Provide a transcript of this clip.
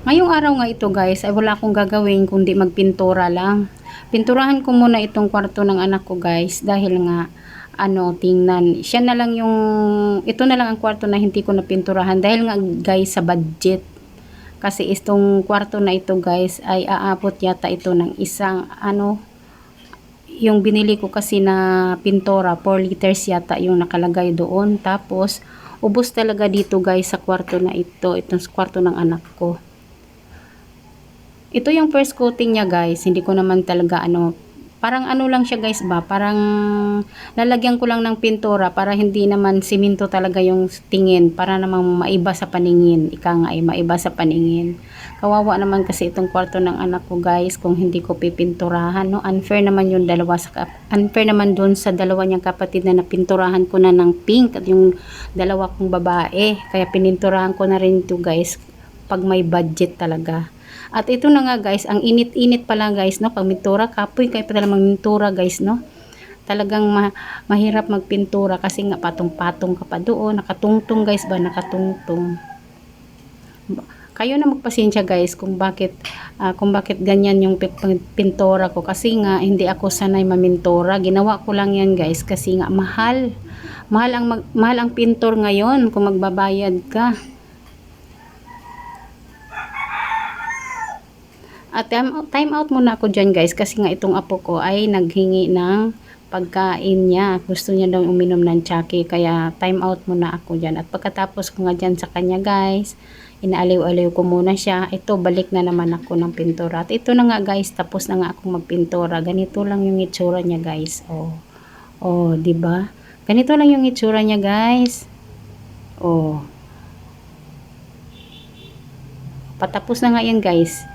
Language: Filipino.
Ngayong araw nga ito guys, ay wala akong gagawin kundi magpintura lang. Pinturahan ko muna itong kwarto ng anak ko guys dahil nga ano, tingnan. Siya na lang yung, ito na lang ang kwarto na hindi ko napinturahan dahil nga guys sa budget. Kasi itong kwarto na ito guys ay aabot yata ito ng isang ano, yung binili ko kasi na pintora, 4 liters yata yung nakalagay doon. Tapos, ubos talaga dito guys sa kwarto na ito. Itong kwarto ng anak ko. Ito yung first coating niya guys. Hindi ko naman talaga ano, parang ano lang siya guys ba, parang lalagyan ko lang ng pintura para hindi naman siminto talaga yung tingin, para namang maiba sa paningin. Ika nga ay maiba sa paningin. Kawawa naman kasi itong kwarto ng anak ko guys kung hindi ko pipinturahan. No? Unfair naman yung dalawa sa unfair naman doon sa dalawa niyang kapatid na napinturahan ko na ng pink at yung dalawa kong babae. Kaya pininturahan ko na rin ito guys pag may budget talaga. At ito na nga guys, ang init-init pala guys, no? Pag mintura, kapoy kayo pa talaga magmintura guys, no? Talagang ma- mahirap magpintura kasi nga patong-patong ka pa doon. Nakatungtong guys ba? Nakatungtong. Kayo na magpasensya guys kung bakit ah, kung bakit ganyan yung pintura ko kasi nga hindi ako sanay mamintura. Ginawa ko lang yan guys kasi nga mahal. Mahal ang mag- mahal ang pintor ngayon kung magbabayad ka. At time, time out muna ako dyan guys kasi nga itong apo ko ay naghingi ng pagkain niya. Gusto niya daw uminom ng tsaki kaya time out muna ako dyan. At pagkatapos ko nga dyan sa kanya guys, inaaliw-aliw ko muna siya. Ito balik na naman ako ng pintura. At ito na nga guys, tapos na nga akong magpintura. Ganito lang yung itsura niya guys. Oh, oh, 'di ba? Ganito lang yung itsura niya guys. Oh. Patapos na nga yan guys.